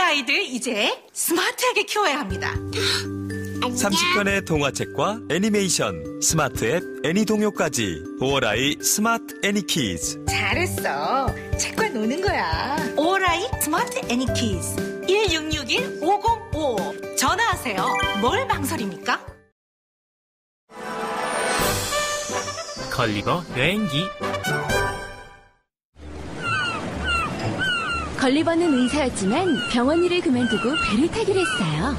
우리 아이들 이제 스마트하게 키워야 합니다. 30편의 동화책과 애니메이션, 스마트 앱 애니 동요까지 5월 아이 스마트 애니 키즈 잘했어. 책과 노는 거야. 오라이 스마트 애니 키즈 1661-505 전화하세요. 뭘 망설입니까? 걸리버 여행기 걸리버는 의사였지만 병원 일을 그만두고 배를 타기로 했어요.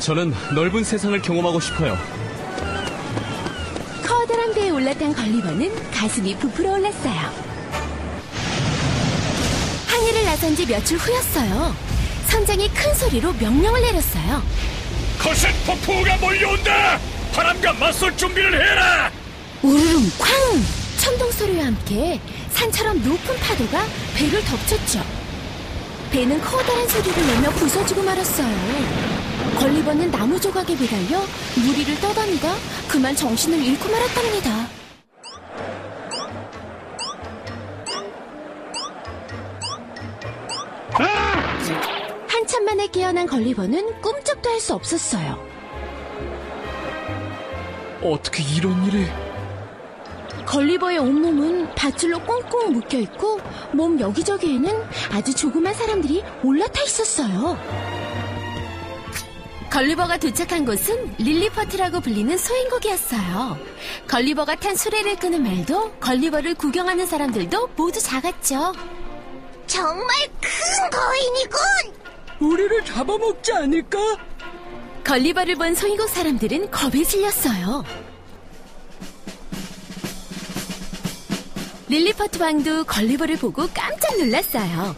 저는 넓은 세상을 경험하고 싶어요. 커다란 배에 올라탄 걸리버는 가슴이 부풀어 올랐어요. 항해를 나선 지 며칠 후였어요. 선장이 큰 소리로 명령을 내렸어요. 거센 폭풍우가 몰려온다! 바람과 맞설 준비를 해라! 우르릉 쾅! 천둥 소리와 함께 산처럼 높은 파도가 배를 덮쳤죠. 배는 커다란 소리를 내며 부서지고 말았어요. 걸리버는 나무 조각에 매달려 무리를 떠다니다 그만 정신을 잃고 말았답니다. 한참 만에 깨어난 걸리버는 꿈쩍도 할 수 없었어요. 어떻게 이런 일이... 걸리버의 온몸은 밧줄로 꽁꽁 묶여 있고 몸 여기저기에는 아주 조그만 사람들이 올라타 있었어요. 걸리버가 도착한 곳은 릴리퍼트라고 불리는 소행국이었어요. 걸리버가 탄 수레를 끄는 말도 걸리버를 구경하는 사람들도 모두 작았죠. 정말 큰 거인이군! 우리를 잡아먹지 않을까? 걸리버를 본 소행국 사람들은 겁에 질렸어요. 릴리퍼트 왕도 걸리버를 보고 깜짝 놀랐어요.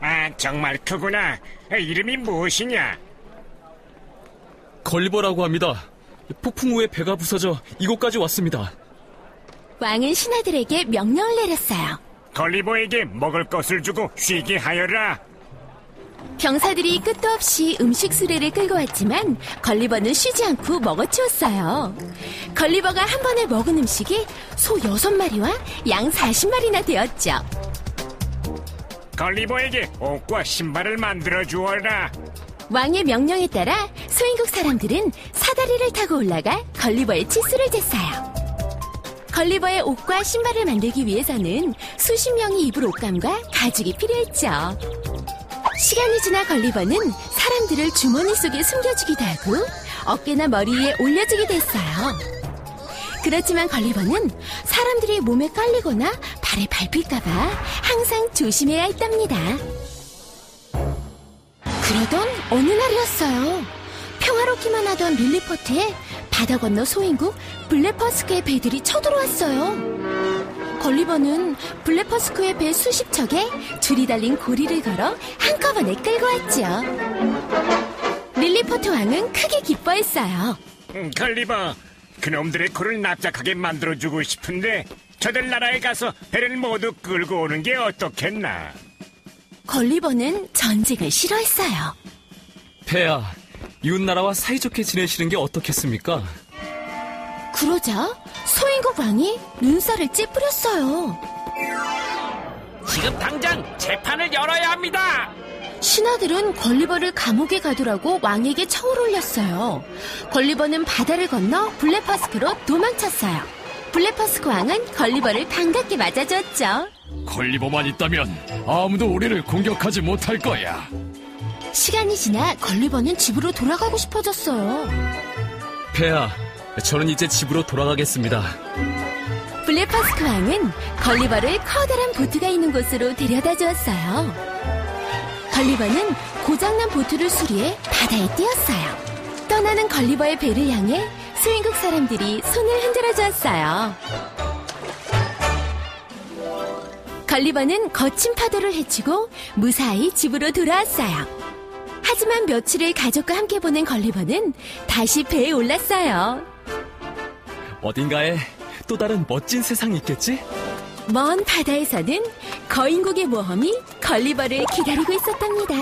아, 정말 크구나. 이름이 무엇이냐? 걸리버라고 합니다. 폭풍 후에 배가 부서져 이곳까지 왔습니다. 왕은 신하들에게 명령을 내렸어요. 걸리버에게 먹을 것을 주고 쉬게 하여라. 병사들이 끝도 없이 음식 수레를 끌고 왔지만 걸리버는 쉬지 않고 먹어치웠어요. 걸리버가 한 번에 먹은 음식이 소 6마리와 양 40마리나 되었죠. 걸리버에게 옷과 신발을 만들어 주어라. 왕의 명령에 따라 소인국 사람들은 사다리를 타고 올라가 걸리버의 치수를 쟀어요. 걸리버의 옷과 신발을 만들기 위해서는 수십 명이 입을 옷감과 가죽이 필요했죠. 시간이 지나 걸리버는 사람들을 주머니 속에 숨겨주기도 하고 어깨나 머리 위에 올려주기도 했어요. 그렇지만 걸리버는 사람들이 몸에 깔리거나 발에 밟힐까봐 항상 조심해야 했답니다. 그러던 어느 날이었어요. 평화롭기만 하던 릴리포트에 바다 건너 소인국 블레퍼스크의 배들이 쳐들어왔어요. 걸리버는 블레퍼스크의 배 수십 척에 줄이 달린 고리를 걸어 한꺼번에 끌고 왔죠. 릴리포트 왕은 크게 기뻐했어요. 음, 걸리버, 그놈들의 코를 납작하게 만들어주고 싶은데 저들 나라에 가서 배를 모두 끌고 오는 게 어떻겠나? 걸리버는 전쟁을 싫어했어요. 폐하, 이웃나라와 사이좋게 지내시는 게 어떻겠습니까? 그러자 소인국 왕이 눈살을 찌푸렸어요. 지금 당장 재판을 열어야 합니다. 신하들은 걸리버를 감옥에 가두라고 왕에게 청을 올렸어요. 걸리버는 바다를 건너 블레퍼스크로 도망쳤어요. 블레퍼스크 왕은 걸리버를 반갑게 맞아줬죠. 걸리버만 있다면 아무도 우리를 공격하지 못할 거야. 시간이 지나 걸리버는 집으로 돌아가고 싶어졌어요. 폐하, 저는 이제 집으로 돌아가겠습니다. 블레퍼스크 왕은 걸리버를 커다란 보트가 있는 곳으로 데려다 주었어요. 걸리버는 고장난 보트를 수리해 바다에 띄었어요. 떠나는 걸리버의 배를 향해 스윙국 사람들이 손을 흔들어 주었어요. 걸리버는 거친 파도를 헤치고 무사히 집으로 돌아왔어요. 하지만 며칠을 가족과 함께 보낸 걸리버는 다시 배에 올랐어요. 어딘가에 또 다른 멋진 세상이 있겠지? 먼 바다에서는 거인국의 모험이 걸리버를 기다리고 있었답니다.